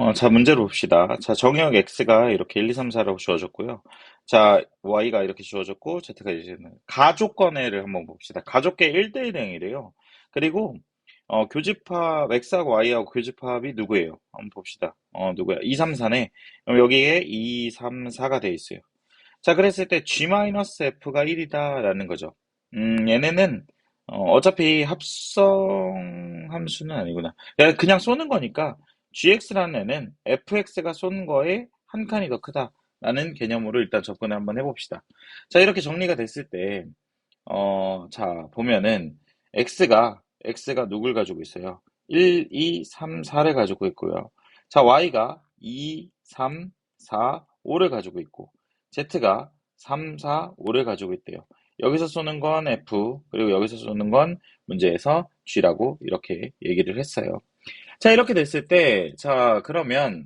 어, 자, 문제를 봅시다. 자, 정의역 x가 이렇게 1, 2, 3, 4라고 주어졌고요. 자, y가 이렇게 주어졌고, z가 이제 가족권해를 한번 봅시다. 가족계 1대1 행이래요. 그리고 어, 교집합 x하고 y하고 교집합이 누구예요? 한번 봅시다. 어, 누구야? 2, 3, 4네. 그럼 여기에 2, 3, 4가 돼 있어요. 자, 그랬을 때 g-f가 1이다라는 거죠. 음, 얘네는 어, 차피 합성 함수는 아니구나. 그냥 쏘는 거니까 gx라는 애는 fx가 쏜 거에 한 칸이 더 크다라는 개념으로 일단 접근을 한번 해봅시다. 자, 이렇게 정리가 됐을 때, 어, 자, 보면은 x가, x가 누굴 가지고 있어요? 1, 2, 3, 4를 가지고 있고요. 자, y가 2, 3, 4, 5를 가지고 있고, z가 3, 4, 5를 가지고 있대요. 여기서 쏘는 건 f, 그리고 여기서 쏘는 건 문제에서 g라고 이렇게 얘기를 했어요. 자, 이렇게 됐을 때, 자, 그러면,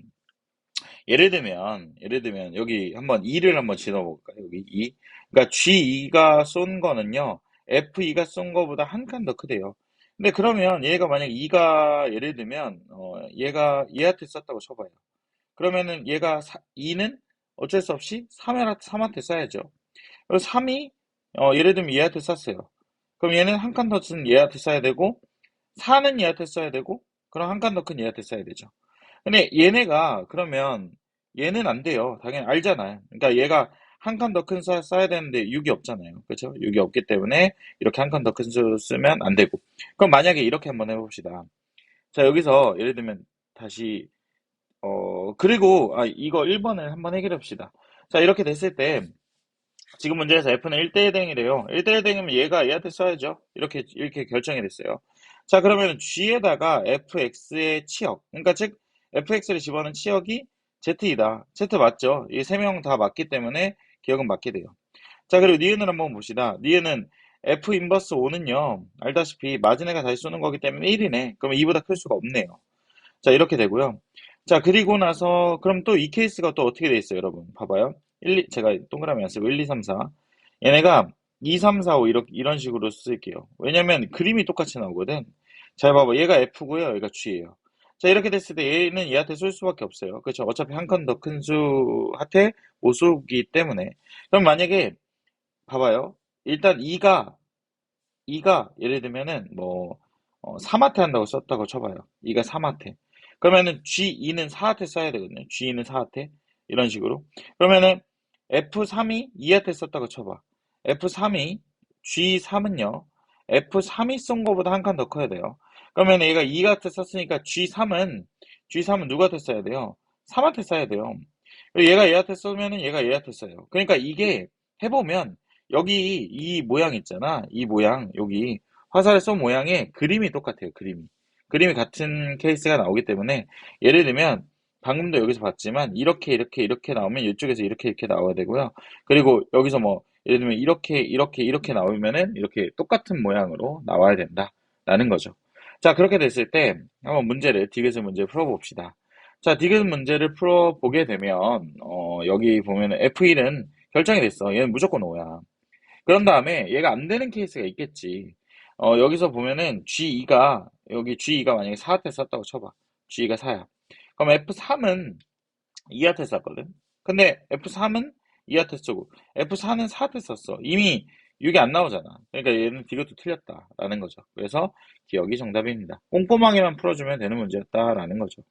예를 들면, 예를 들면, 여기 한번 2를 한번 지어볼까요? 여기 2. 그러니까 G2가 쏜 거는요, F2가 쏜 거보다 한 칸 더 크대요. 근데 그러면 얘가 만약 2가, 예를 들면, 어, 얘가 얘한테 쐈다고 쳐봐요. 그러면은 얘가 2는 어쩔 수 없이 3한테, 3한테 쏴야죠. 그리고 3이, 어, 예를 들면 얘한테 쐈어요. 그럼 얘는 한 칸 더 쓴 얘한테 쏴야 되고, 4는 얘한테 쏴야 되고, 그럼 한 칸 더 큰 얘한테 써야 되죠. 근데 얘네가 그러면 얘는 안 돼요. 당연히 알잖아요. 그러니까 얘가 한 칸 더 큰 수 써야 되는데 6이 없잖아요. 그렇죠? 6이 없기 때문에 이렇게 한 칸 더 큰 수 쓰면 안 되고. 그럼 만약에 이렇게 한번 해봅시다. 자 여기서 예를 들면 다시 어 그리고 아 이거 1번을 한번 해결해 봅시다. 자 이렇게 됐을 때 지금 문제에서 f는 1대1 대응이래요. 1대1 대응이면 얘가 얘한테 써야죠. 이렇게 이렇게 결정이 됐어요. 자, 그러면 G에다가 fx의 치역, 그러니까 즉 fx를 집어넣은 치역이 z이다. z 맞죠? 이 세 명 다 맞기 때문에 기억은 맞게 돼요. 자, 그리고 니은을 한번 봅시다. 니은은 f 인버스 5는요, 알다시피 마진애가 다시 쏘는 거기 때문에 1이네. 그러면 2보다 클 수가 없네요. 자, 이렇게 되고요. 자, 그리고 나서, 그럼 또 이 케이스가 또 어떻게 돼 있어요, 여러분? 봐봐요. 1, 2, 제가 동그라미 안 쓰고 1, 2, 3, 4. 얘네가 2, 3, 4, 5 이렇게, 이런 식으로 쓸게요. 왜냐면 그림이 똑같이 나오거든. 잘 봐봐. 얘가 F고요. 얘가 G예요. 자, 이렇게 됐을 때 얘는 얘한테 쏠 수밖에 없어요. 그렇죠? 어차피 한 칸 더 큰 수한테 못 쏘기 때문에. 그럼 만약에 봐봐요. 일단 2가 2가 예를 들면은 뭐 어, 3하테 한다고 썼다고 쳐봐요. 2가 3하테. 그러면은 G2는 4하테 써야 되거든요. G2는 4하테. 이런 식으로. 그러면은 F3이 2하테 썼다고 쳐봐. F3이 G3은요. F3이 쏜 거보다 한 칸 더 커야 돼요. 그러면 얘가 2한테 썼으니까 G3은 G3은 누구한테 써야 돼요? 3한테 써야 돼요. 얘가 얘한테 쏘면은 얘가 얘한테 써요. 그러니까 이게 해보면 여기 이 모양 있잖아. 이 모양 여기 화살을 쏜 모양의 그림이 똑같아요. 그림이. 그림이 같은 케이스가 나오기 때문에 예를 들면 방금도 여기서 봤지만 이렇게 이렇게 이렇게 나오면 이쪽에서 이렇게 이렇게 나와야 되고요. 그리고 여기서 뭐 예를 들면 이렇게 이렇게 이렇게 나오면은 이렇게 똑같은 모양으로 나와야 된다라는 거죠. 자 그렇게 됐을 때 한번 문제를 디귿의 문제 풀어봅시다. 자 디귿 문제를 풀어보게 되면 어, 여기 보면은 F1은 결정이 됐어. 얘는 무조건 5야. 그런 다음에 얘가 안 되는 케이스가 있겠지. 어, 여기서 보면은 G2가 여기 G2가 만약에 4한테 썼다고 쳐봐. G2가 4야. 그럼 F3은 2한테 썼거든. 근데 F3은 2하트 쓰고 F4는 4하트 썼어. 이미 6이 안 나오잖아. 그러니까 얘는 디귿도 틀렸다라는 거죠. 그래서 기억이 정답입니다. 꼼꼼하게만 풀어주면 되는 문제였다라는 거죠.